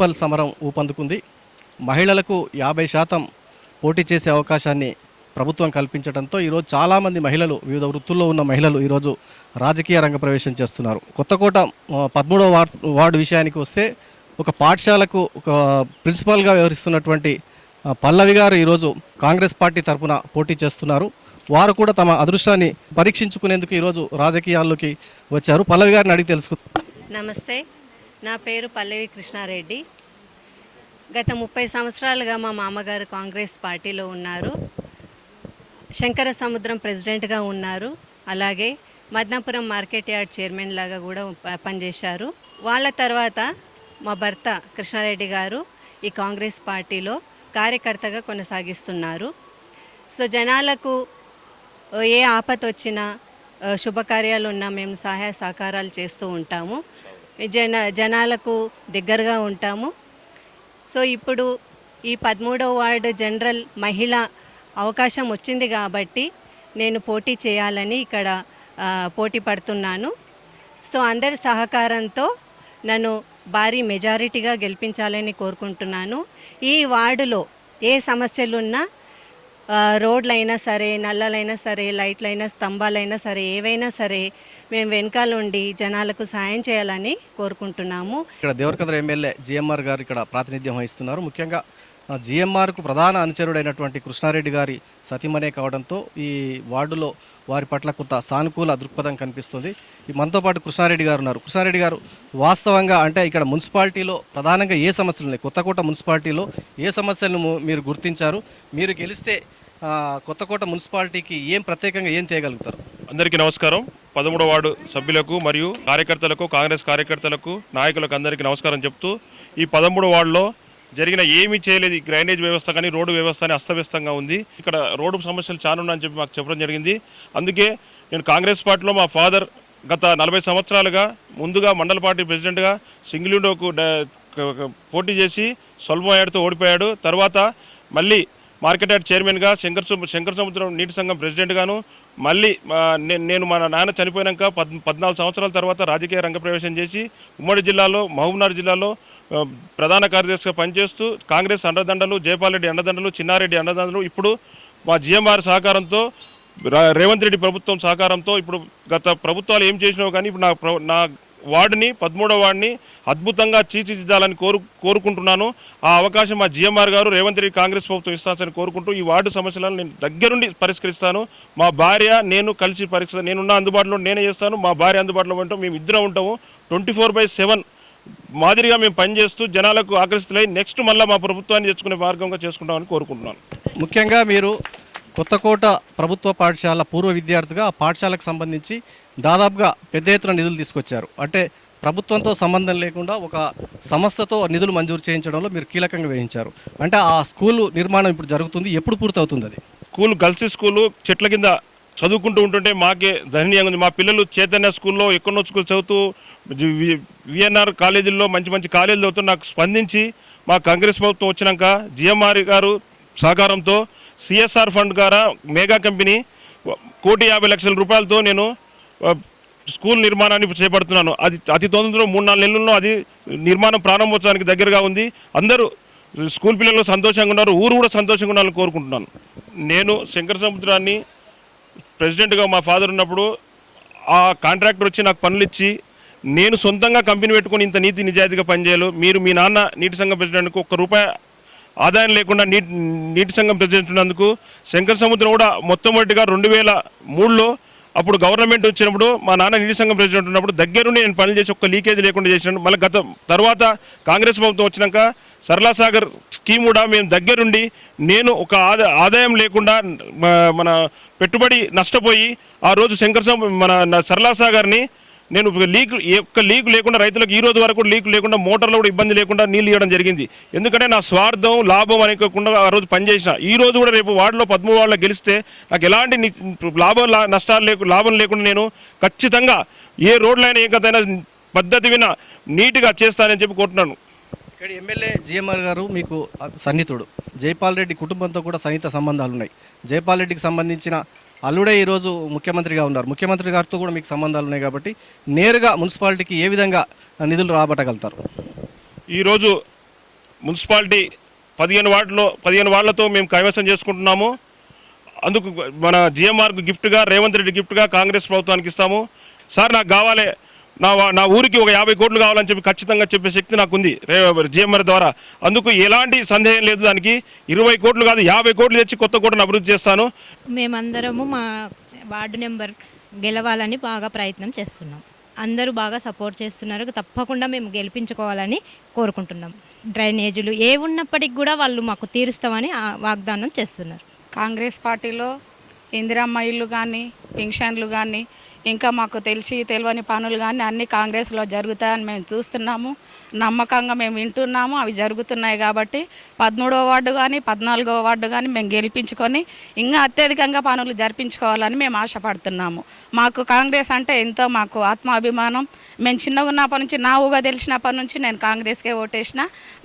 Municipal సమరం ఊపందుకుంది. మహిళలకు యాభై శాతం పోటీ చేసే అవకాశాన్ని ప్రభుత్వం కల్పించడంతో ఈరోజు చాలామంది మహిళలు వివిధ వృత్తుల్లో ఉన్న మహిళలు ఈరోజు రాజకీయ రంగ ప్రవేశం చేస్తున్నారు. కొత్తకోట పదమూడవ వార్డ్ వార్డు విషయానికి వస్తే ఒక పాఠశాలకు ఒక ప్రిన్సిపాల్గా వ్యవహరిస్తున్నటువంటి పల్లవి గారు ఈరోజు కాంగ్రెస్ పార్టీ తరఫున పోటీ చేస్తున్నారు. వారు కూడా తమ అదృష్టాన్ని పరీక్షించుకునేందుకు ఈరోజు రాజకీయాల్లోకి వచ్చారు. పల్లవి గారిని అడిగి తెలుసుకు నమస్తే. నా పేరు పల్లవి కృష్ణారెడ్డి. గత ముప్పై సంవత్సరాలుగా మా మామగారు కాంగ్రెస్ పార్టీలో ఉన్నారు. శంకర సముద్రం ప్రెసిడెంట్గా ఉన్నారు. అలాగే మద్నాపురం మార్కెట్ యార్డ్ చైర్మన్ లాగా కూడా పనిచేశారు. వాళ్ళ తర్వాత మా భర్త కృష్ణారెడ్డి గారు ఈ కాంగ్రెస్ పార్టీలో కార్యకర్తగా కొనసాగిస్తున్నారు. సో జనాలకు ఏ ఆపత వచ్చినా శుభకార్యాలు ఉన్నా మేము సహాయ సహకారాలు చేస్తూ ఉంటాము. జన జనాలకు దగ్గరగా ఉంటాము. సో ఇప్పుడు ఈ పదమూడవ వార్డు జనరల్ మహిళ అవకాశం వచ్చింది కాబట్టి నేను పోటీ చేయాలని ఇక్కడ పోటీ పడుతున్నాను. సో అందరి సహకారంతో నన్ను భారీ మెజారిటీగా గెలిపించాలని కోరుకుంటున్నాను. ఈ వార్డులో ఏ సమస్యలున్నా రోడ్లైనా సరే నల్లలైనా సరే లైట్లైనా స్తంభాలైనా సరే ఏవైనా సరే మేము వెనకాల ఉండి జనాలకు సాయం చేయాలని కోరుకుంటున్నాము. ఇక్కడ దేవరకద్ర ఎమ్మెల్యే జిఎంఆర్ గారు ఇక్కడ ప్రాతినిధ్యం వహిస్తున్నారు. ముఖ్యంగా జిఎంఆర్కు ప్రధాన అనుచరుడైనటువంటి కృష్ణారెడ్డి గారి సతీమణే కావడంతో ఈ వార్డులో వారి పట్ల కొంత సానుకూల దృక్పథం కనిపిస్తుంది. ఈ మనతో పాటు కృష్ణారెడ్డి గారు ఉన్నారు. కృష్ణారెడ్డి గారు వాస్తవంగా అంటే ఇక్కడ మున్సిపాలిటీలో ప్రధానంగా ఏ సమస్యలు ఉన్నాయి? కొత్తకోట మున్సిపాలిటీలో ఏ సమస్యలను మీరు గుర్తించారు? మీరు గెలిస్తే కొత్తకోట మున్సిపాలిటీకి ఏం ప్రత్యేకంగా ఏం చేయగలుగుతారు అందరికీ నమస్కారం. పదమూడవ వార్డు సభ్యులకు మరియు కార్యకర్తలకు కాంగ్రెస్ కార్యకర్తలకు నాయకులకు అందరికీ నమస్కారం చెప్తూ ఈ పదమూడవ వార్డులో జరిగిన ఏమీ చేయలేదు ఈ డ్రైనేజ్ వ్యవస్థ కానీ రోడ్డు వ్యవస్థ అని అస్తవ్యస్తంగా ఉంది. ఇక్కడ రోడ్డు సమస్యలు చాలా ఉన్నాయని చెప్పి మాకు చెప్పడం జరిగింది. అందుకే నేను కాంగ్రెస్ పార్టీలో మా ఫాదర్ గత నలభై సంవత్సరాలుగా ముందుగా మండల పార్టీ ప్రెసిడెంట్గా సింగిల్ విండోకు పోటీ చేసి స్వల్ప ఓడిపోయాడు. తర్వాత మళ్ళీ మార్కెట్ యార్డ్ చైర్మన్గా శంకర్ సు- సముద్రం నీటి సంఘం ప్రెసిడెంట్గాను మళ్ళీ నేను మా నాన్న చనిపోయాక పద్ పద్నాలుగు సంవత్సరాల తర్వాత రాజకీయ రంగ ప్రవేశం చేసి ఉమ్మడి జిల్లాలో మహబూబ్నగర్ జిల్లాలో ప్రధాన కార్యదర్శిగా పనిచేస్తూ కాంగ్రెస్ అండదండలు జయపాల్రెడ్డి అండదండలు చిన్నారెడ్డి అండదండలు ఇప్పుడు మా జిఎంఆర్ సహకారంతో రేవంత్ రెడ్డి ప్రభుత్వం సహకారంతో ఇప్పుడు గత ప్రభుత్వాలు ఏం చేసినావు కానీ ఇప్పుడు నా ప్ర- నా వార్డుని పదమూడవ వార్డుని అద్భుతంగా తీర్చిదిద్దాలని కోరు కోరుకుంటున్నాను. ఆ అవకాశం మా జిఎంఆర్ గారు రేవంత్ రెడ్డి కాంగ్రెస్ ప్రభుత్వం ఇస్తానని కోరుకుంటూ ఈ వార్డు సమస్యలను నేను దగ్గరుండి పరిష్కరిస్తాను. మా భార్య నేను కలిసి పరిష్కరి నేనున్న అందుబాటులో నేనే చేస్తాను. మా భార్య అందుబాటులో ఉంటాం. మేము ఇద్దరం ఉంటాము. ట్వంటీ ఫోర్ బై సెవెన్ మాదిరిగా మేము పనిచేస్తూ జనాలకు ఆకర్షితులై నెక్స్ట్ మళ్ళీ మా ప్రభుత్వాన్ని తెచ్చుకునే మార్గంగా చేసుకుంటామని కోరుకుంటున్నాను. ముఖ్యంగా మీరు కొత్తకోట ప్రభుత్వ పాఠశాల పూర్వ విద్యార్థిగా ఆ పాఠశాలకు సంబంధించి దాదాపుగా పెద్ద ఎత్తున నిధులు తీసుకొచ్చారు. అంటే ప్రభుత్వంతో సంబంధం లేకుండా ఒక సంస్థతో నిధులు మంజూరు చేయించడంలో మీరు కీలకంగా వేయించారు అంటే ఆ స్కూలు నిర్మాణం ఇప్పుడు జరుగుతుంది. ఎప్పుడు పూర్తవుతుంది అది? స్కూల్ గర్ల్స్ స్కూలు చెట్ల కింద చదువుకుంటూ ఉంటుంటే మాకే దయనీయంగా ఉంది. మా పిల్లలు చైతన్య స్కూల్లో ఎక్కడో స్కూల్ చదువుతూ విఎన్ఆర్ కాలేజీల్లో మంచి మంచి కాలేజీలు చదువుతూ నాకు స్పందించి మా కాంగ్రెస్ ప్రభుత్వం వచ్చినాక జిఎంఆర్ గారు సహకారంతో సిఎస్ఆర్ ఫండ్ ద్వారా మేఘా కంపెనీ కోటి యాభై లక్షల రూపాయలతో నేను స్కూల్ నిర్మాణాన్ని చేపడుతున్నాను. అది అతి తొందరలో మూడు నాలుగు నెలల్లో అది నిర్మాణం ప్రారంభోత్సవానికి దగ్గరగా ఉంది. అందరూ స్కూల్ పిల్లలు సంతోషంగా ఉన్నారు. ఊరు కూడా సంతోషంగా ఉండాలని కోరుకుంటున్నాను. నేను శంకర సముద్రాన్ని ప్రెసిడెంట్గా మా ఫాదర్ ఉన్నప్పుడు ఆ కాంట్రాక్టర్ వచ్చి నాకు పనులు ఇచ్చి నేను సొంతంగా కంపెనీ పెట్టుకుని ఇంత నీతి నిజాయితీగా పనిచేయాలి మీరు మీ నాన్న నీటి సంఘం ప్రెసిడెంట్కు ఒక్క రూపాయి ఆదాయం లేకుండా నీటి నీటి సంఘం ప్రెసిడెంట్ శంకర సముద్రం కూడా మొట్టమొదటిగా రెండు వేల మూడులో అప్పుడు గవర్నమెంట్ వచ్చినప్పుడు మా నాన్న నీటి సంఘం ప్రెసిడెంట్ ఉన్నప్పుడు దగ్గరుండి నేను పనులు చేసి ఒక్క లీకేజ్ లేకుండా చేసినాను. మళ్ళీ గత తర్వాత కాంగ్రెస్ ప్రభుత్వం వచ్చినాక సరళా సాగర్ స్కీమ్ కూడా మేము దగ్గరుండి నేను ఒక ఆదాయం లేకుండా మన పెట్టుబడి నష్టపోయి ఆ రోజు శంకర్ మన నా సరళా సాగర్ని నేను లీక్ ఒక్క లీక్ లేకుండా రైతులకు ఈ రోజు వరకు లీక్ లేకుండా మోటార్లో కూడా ఇబ్బంది లేకుండా నీళ్ళు ఇవ్వడం జరిగింది. ఎందుకంటే నా స్వార్థం లాభం అనుకోకుండా ఆ రోజు పనిచేసిన. ఈ రోజు కూడా రేపు వార్డులో పదమూడు వార్డులో గెలిస్తే నాకు ఎలాంటి లాభం లా- నష్టాలు లేకు లాభం లేకుండా నేను ఖచ్చితంగా ఏ రోడ్లైనా ఏ కథైనా పద్ధతి విన నీట్గా చేస్తానని చెప్పి కోరుతున్నాను. ఇక్కడ ఎమ్మెల్యే జిఎంఆర్ గారు మీకు సన్నిహితుడు. జైపాల్ రెడ్డి కుటుంబంతో కూడా సన్నిహిత సంబంధాలు ఉన్నాయి. జైపాల్ రెడ్డికి సంబంధించిన అల్లుడే ఈరోజు ముఖ్యమంత్రిగా ఉన్నారు. ముఖ్యమంత్రి గారితో కూడా మీకు సంబంధాలు ఉన్నాయి కాబట్టి నేరుగా మున్సిపాలిటీకి ఏ విధంగా నిధులు రాబట్టగలుగుతారు? ఈరోజు మున్సిపాలిటీ పదిహేను వార్డులో పదిహేను వార్డులతో మేము కైవసం చేసుకుంటున్నాము. అందుకు మన జిఎంఆర్కు గిఫ్ట్గా రేవంత్ రెడ్డి గిఫ్ట్గా కాంగ్రెస్ ప్రభుత్వానికి ఇస్తాము. సార్ నాకు కావాలి. నా నా ఊరికి ఒక యాభై కోట్లు కావాలని చెప్పి ఖచ్చితంగా చెప్పే శక్తి నాకు ఉంది జిఎంఆర్ ద్వారా. అందుకు ఎలాంటి సందేహం లేదు దానికి. ఇరవై కోట్లు కాదు యాభై కోట్లు తెచ్చి కొత్త కోటను అభివృద్ధి చేస్తాను. మేమందరము మా వార్డు నెంబర్ గెలవాలని బాగా ప్రయత్నం చేస్తున్నాం. అందరూ బాగా సపోర్ట్ చేస్తున్నారు. తప్పకుండా మేము గెలిపించుకోవాలని కోరుకుంటున్నాం. డ్రైనేజీలు ఏ ఉన్నప్పటికి కూడా వాళ్ళు మాకు తీరుస్తామని వాగ్దానం చేస్తున్నారు. కాంగ్రెస్ పార్టీలో ఇందిరమ్మ ఇల్లు కానీ పింఛన్లు కానీ ఇంకా మాకు తెలిసి తెలియని పనులు కానీ అన్ని కాంగ్రెస్లో జరుగుతాయని మేము చూస్తున్నాము. నమ్మకంగా మేము వింటున్నాము. అవి జరుగుతున్నాయి కాబట్టి పదమూడవ వార్డు కానీ పద్నాలుగో వార్డు కానీ మేము గెలిపించుకొని ఇంకా అత్యధికంగా పనులు జరిపించుకోవాలని మేము ఆశపడుతున్నాము. మాకు కాంగ్రెస్ అంటే ఎంతో మాకు ఆత్మాభిమానం. మేము చిన్నగా ఉన్నప్పటి నుంచి నా ఊగా తెలిసినప్పటి నుంచి నేను కాంగ్రెస్కే ఓటేసిన.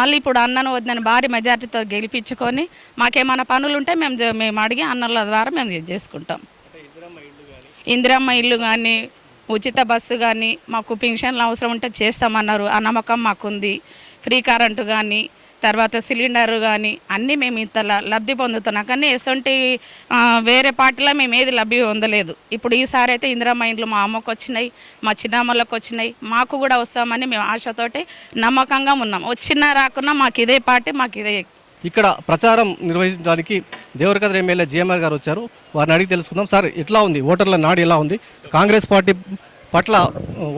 మళ్ళీ ఇప్పుడు అన్నను వద్దని భారీ మెజార్టీతో గెలిపించుకొని మాకేమైనా పనులు ఉంటే మేము మేము అడిగి అన్నల ద్వారా మేము చేసుకుంటాం. ఇందిరమ్మ ఇల్లు కానీ ఉచిత బస్సు కానీ మాకు పెన్షన్లు అవసరం ఉంటే చేస్తామన్నారు. ఆ నమ్మకం మాకుంది. ఫ్రీ కరెంటు కానీ తర్వాత సిలిండర్ కానీ అన్నీ మేము ఇంత లబ్ధి పొందుతున్నాం. కానీ ఎటువంటి వేరే పార్టీలో మేము ఏది లబ్ధి పొందలేదు. ఇప్పుడు ఈసారి అయితే ఇందిరమ్మ ఇండ్లు మా అమ్మకు వచ్చినాయి మా చిన్నమ్మలకు వచ్చినాయి. మాకు కూడా వస్తామని మేము ఆశతోటి నమ్మకంగా ఉన్నాం. వచ్చినా రాకున్నా మాకు ఇదే పార్టీ మాకు ఇదే ఇక్కడ ప్రచారం నిర్వహించడానికి దేవరకద్ర ఎమ్మెల్యే జిఎంఆర్ గారు వచ్చారు. వారిని అడిగి తెలుసుకుందాం. సార్ ఎట్లా ఉంది? ఓటర్ల నాడు ఎలా ఉంది? కాంగ్రెస్ పార్టీ పట్ల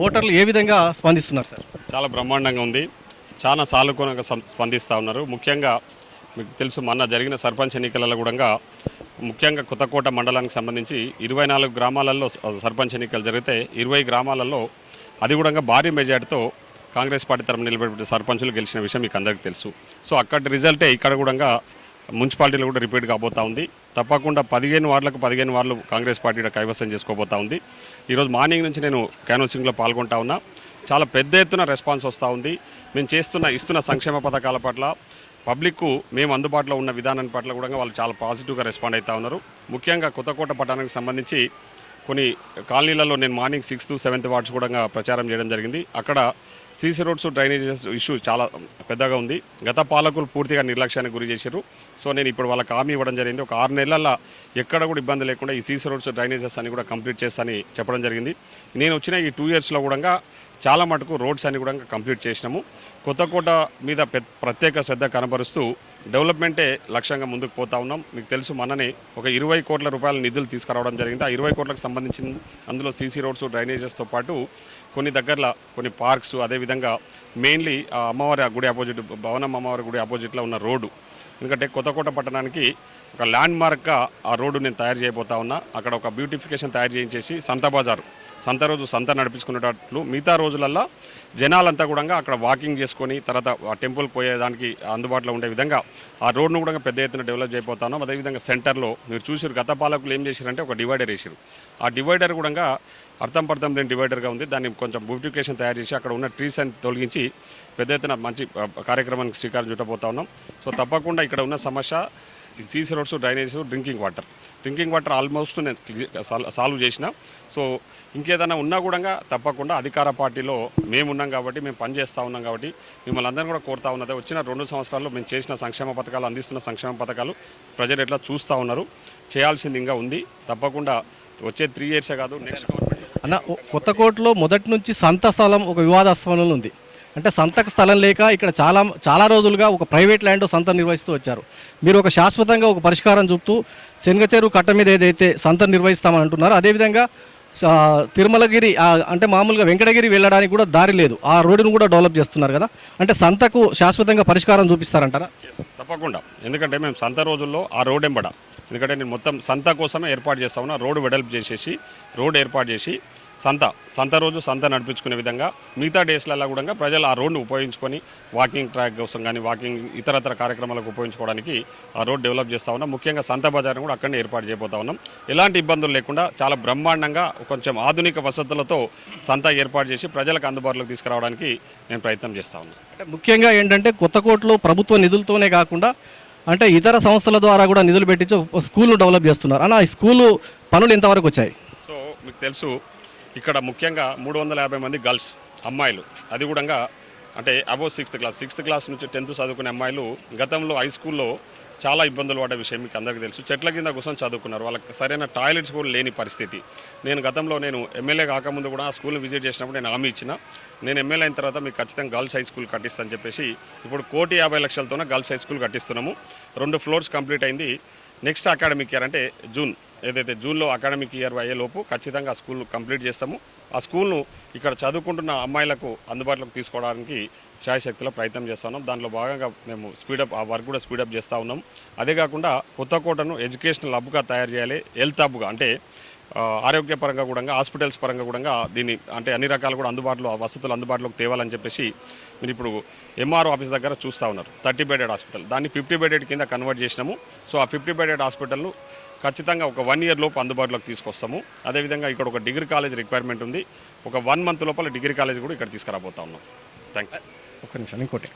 ఓటర్లు ఏ విధంగా స్పందిస్తున్నారు సార్? చాలా బ్రహ్మాండంగా ఉంది. చాలా సానుకూలంగా స్పందిస్తూ ఉన్నారు. ముఖ్యంగా మీకు తెలుసు మొన్న జరిగిన సర్పంచ్ ఎన్నికలలో కూడా ముఖ్యంగా కొత్తకోట మండలానికి సంబంధించి ఇరవై నాలుగు గ్రామాలలో సర్పంచ్ ఎన్నికలు జరిగితే ఇరవై గ్రామాలలో అది కూడా భారీ మెజార్టీతో కాంగ్రెస్ పార్టీ తరఫున నిలబెట్టిన సర్పంచులు గెలిచిన విషయం మీకు అందరికీ తెలుసు. సో అక్కడ రిజల్టే ఇక్కడ కూడా మున్సిపాలిటీలో కూడా రిపీట్ కాబోతా ఉంది. తప్పకుండా పదిహేను వార్డులకు పదిహేను వార్డులు కాంగ్రెస్ పార్టీ కైవసం చేసుకోబోతా ఉంది. ఈరోజు మార్నింగ్ నుంచి నేను క్యాన్వసింగ్లో పాల్గొంటా ఉన్నా. చాలా పెద్ద ఎత్తున రెస్పాన్స్ వస్తూ ఉంది. మేము చేస్తున్న ఇస్తున్న సంక్షేమ పథకాల పట్ల పబ్లిక్కు మేము అందుబాటులో ఉన్న విధానం పట్ల కూడా వాళ్ళు చాలా పాజిటివ్గా రెస్పాండ్ అవుతూ ఉన్నారు. ముఖ్యంగా కొత్తకోట పట్టణానికి సంబంధించి కొన్ని కాలనీలలో నేను మార్నింగ్ సిక్స్త్ సెవెంత్ వార్డ్స్ కూడా ప్రచారం చేయడం జరిగింది. అక్కడ సీసీ రోడ్స్ డ్రైనేజెస్ ఇష్యూ చాలా పెద్దగా ఉంది. గత పాలకులు పూర్తిగా నిర్లక్ష్యానికి గురి చేశారు. సో నేను ఇప్పుడు వాళ్ళకి హామీ ఇవ్వడం జరిగింది. ఒక ఆరు నెలల్లో ఎక్కడ కూడా ఇబ్బంది లేకుండా ఈ సీసీ రోడ్స్ డ్రైనేజెస్ అని కూడా కంప్లీట్ చేస్తానని చెప్పడం జరిగింది. నేను వచ్చిన ఈ టూ ఇయర్స్లో కూడా చాలా మటుకు రోడ్స్ అన్ని కూడా కంప్లీట్ చేసినాము. కొత్తకోట మీద ప్రత్యేక శ్రద్ధ కనబరుస్తూ డెవలప్మెంటే లక్ష్యంగా ముందుకు పోతా ఉన్నాం. మీకు తెలుసు మననే ఒక ఇరవై కోట్ల రూపాయల నిధులు తీసుకురావడం జరిగింది. ఆ ఇరవై కోట్లకు సంబంధించిన అందులో సీసీ రోడ్స్ డ్రైనేజెస్తో పాటు కొన్ని దగ్గరలో కొన్ని పార్క్స్ అదేవిధంగా మెయిన్లీ ఆ అమ్మవారి గుడి ఆపోజిట్ భవనం అమ్మవారి గుడి ఆపోజిట్లో ఉన్న రోడ్డు. ఎందుకంటే కొత్తకోట పట్టణానికి ఒక ల్యాండ్ మార్క్గా ఆ రోడ్డు నేను తయారు చేయబోతా ఉన్నా. అక్కడ ఒక బ్యూటిఫికేషన్ తయారు చేయించేసి సంత బజారు. సంత రోజు సంత నడిపించుకునేటట్లు మిగతా రోజులల్లో జనాలంతా కూడా అక్కడ వాకింగ్ చేసుకొని తర్వాత టెంపుల్ పోయేదానికి అందుబాటులో ఉండే విధంగా ఆ రోడ్ను కూడా పెద్ద ఎత్తున డెవలప్ చేయబోతాను అదేవిధంగా సెంటర్లో మీరు చూసారు గత పాలకులు ఏం చేశారంటే ఒక డివైడర్ వేసారు ఆ డివైడర్ కూడా అర్థం పర్థం లేని డివైడర్గా ఉంది. దాన్ని కొంచెం బ్యూటిఫికేషన్ తయారు చేసి అక్కడ ఉన్న ట్రీస్ అని తొలగించి పెద్ద ఎత్తున మంచి కార్యక్రమానికి శ్రీకారం చుట్టబోతా ఉన్నాం. సో తప్పకుండా ఇక్కడ ఉన్న సమస్య ఈ CC roads drainage drinking water. Drinking water almost నేను సాల్వ్- చేసిన. సో ఇంకేదైనా ఉన్నా కూడా తప్పకుండా అధికార పార్టీలో మేము ఉన్నాం కాబట్టి మేము పనిచేస్తూ ఉన్నాం కాబట్టి మిమ్మల్ని అందరినీ కూడా కోరుతా ఉన్నది వచ్చిన రెండు సంవత్సరాల్లో మేము చేసిన సంక్షేమ పథకాలు అందిస్తున్న సంక్షేమ పథకాలు ప్రజలు ఎట్లా చూస్తూ ఉన్నారు. చేయాల్సింది ఇంకా ఉంది. తప్పకుండా వచ్చే త్రీ ఇయర్సే కాదు నెక్స్ట్ గవర్నమెంట్ అన్న కొత్తకోటలో మొదటి నుంచి సంత స్థలం ఒక వివాదాస్పదంలో ఉంది. అంటే సంతకు స్థలం లేక ఇక్కడ చాలా చాలా రోజులుగా ఒక ప్రైవేట్ ల్యాండ్ సంత నిర్వహిస్తూ వచ్చారు. మీరు ఒక శాశ్వతంగా ఒక పరిష్కారం చూపుతూ శనగచెరువు కట్ట మీద ఏదైతే సంత నిర్వహిస్తామని అంటున్నారో అదేవిధంగా తిరుమలగిరి అంటే మామూలుగా వెంకటగిరి వెళ్ళడానికి కూడా దారి లేదు. ఆ రోడ్డును కూడా డెవలప్ చేస్తున్నారు కదా. అంటే సంతకు శాశ్వతంగా పరిష్కారం చూపిస్తారంటారా? తప్పకుండా. ఎందుకంటే మేము సంత రోజుల్లో ఆ రోడ్ ఎంబడ. ఎందుకంటే నేను మొత్తం సంత కోసమే ఏర్పాటు చేస్తా ఉన్నా. రోడ్డు వెడల్పు చేసేసి రోడ్ ఏర్పాటు చేసి సంత సంత రోజు సంత నడిపించుకునే విధంగా మిగతా డేస్లలో కూడా ప్రజలు ఆ రోడ్ను ఉపయోగించుకొని వాకింగ్ ట్రాక్ కోసం కానీ వాకింగ్ ఇతరతర కార్యక్రమాలకు ఉపయోగించుకోవడానికి ఆ రోడ్ డెవలప్ చేస్తా ఉన్నాం. ముఖ్యంగా సంత బజార్ను కూడా అక్కడనే ఏర్పాటు చేయబోతా ఉన్నాం. ఎలాంటి ఇబ్బందులు లేకుండా చాలా బ్రహ్మాండంగా కొంచెం ఆధునిక వసతులతో సంత ఏర్పాటు చేసి ప్రజలకు అందుబాటులోకి తీసుకురావడానికి నేను ప్రయత్నం చేస్తా ఉన్నాను. అంటే ముఖ్యంగా ఏంటంటే కొత్తకోటలో ప్రభుత్వ నిధులతోనే కాకుండా అంటే ఇతర సంస్థల ద్వారా కూడా నిధులు పెట్టించి ఒక స్కూల్ను డెవలప్ చేస్తున్నారు. అన్న ఈ స్కూలు పనులు ఎంతవరకు వచ్చాయి. సో మీకు తెలుసు ఇక్కడ ముఖ్యంగా మూడు వందల యాభై మంది గర్ల్స్ అమ్మాయిలు. అది కూడా అంటే above sixth class. Sixth class నుంచి టెన్త్ చదువుకునే అమ్మాయిలు గతంలో హై స్కూల్లో చాలా ఇబ్బందులు పడ్డ విషయం మీకు అందరికీ తెలుసు. చెట్ల కింద కూర్చొని చదువుకున్నారు. వాళ్ళకి సరైన టాయిలెట్స్ కూడా లేని పరిస్థితి. నేను గతంలో నేను ఎమ్మెల్యే కాకముందు కూడా ఆ స్కూల్ని విజిట్ చేసినప్పుడు నేను హామీ ఇచ్చిన. నేను ఎమ్మెల్యే అయిన తర్వాత మీకు ఖచ్చితంగా గర్ల్స్ హై స్కూల్ కట్టిస్తాను చెప్పేసి ఇప్పుడు కోటి యాభై లక్షలతోనే గర్ల్స్ హై స్కూల్ కట్టిస్తున్నాము. రెండు ఫ్లోర్స్ కంప్లీట్ అయింది. నెక్స్ట్ అకాడమిక్ ఇయర్ అంటే జూన్. ఏదైతే జూన్లో అకాడమిక్ ఇయర్ అయ్యేలోపు ఖచ్చితంగా ఆ స్కూల్ కంప్లీట్ చేస్తాము. ఆ స్కూల్ను ఇక్కడ చదువుకుంటున్న అమ్మాయిలకు అందుబాటులోకి తీసుకోవడానికి శాయశక్తిలో ప్రయత్నం చేస్తా ఉన్నాం. దాంట్లో భాగంగా మేము స్పీడప్ ఆ వర్క్ కూడా స్పీడప్ చేస్తూ ఉన్నాం. అదే కాకుండా కొత్తకోటను ఎడ్యుకేషనల్ హబ్గా తయారు చేయాలి హెల్త్ హబ్గా అంటే ఆరోగ్యపరంగా కూడా హాస్పిటల్స్ పరంగా కూడా దీన్ని అంటే అన్ని రకాలు కూడా అందుబాటులో వసతులు అందుబాటులోకి తేవాలని చెప్పేసి మీరు ఇప్పుడు ఎంఆర్ఓ ఆఫీస్ దగ్గర చూస్తూ ఉన్నారు. Thirty bedded hospital. దాన్ని ఫిఫ్టీ బెడెడ్ కింద కన్వర్ట్ చేసినాము. సో ఆ ఫిఫ్టీ బెడెడ్ హాస్పిటల్ను ఖచ్చితంగా ఒక వన్ ఇయర్ లోపు అందుబాటులోకి తీసుకొస్తాము. అదేవిధంగా ఇక్కడ ఒక డిగ్రీ కాలేజ్ రిక్వైర్మెంట్ ఉంది. ఒక వన్ మంత్ లోపల డిగ్రీ కాలేజ్ కూడా ఇక్కడ తీసుకురాబోతా ఉన్నాం. థ్యాంక్ యూ ఒక్క నిమిషం ఇంకోటి.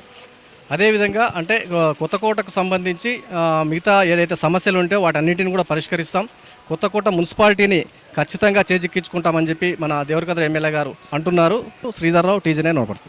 అదేవిధంగా అంటే కొత్తకోటకు సంబంధించి మిగతా ఏదైతే సమస్యలు ఉంటే వాటన్నిటిని కూడా పరిష్కరిస్తాం. కొత్తకోట మున్సిపాలిటీని ఖచ్చితంగా చేజిక్కించుకుంటామని చెప్పి మన దేవరకద్ర ఎమ్మెల్యే గారు అంటున్నారు. శ్రీధర్రావు టీజీనే నోపడుతుంది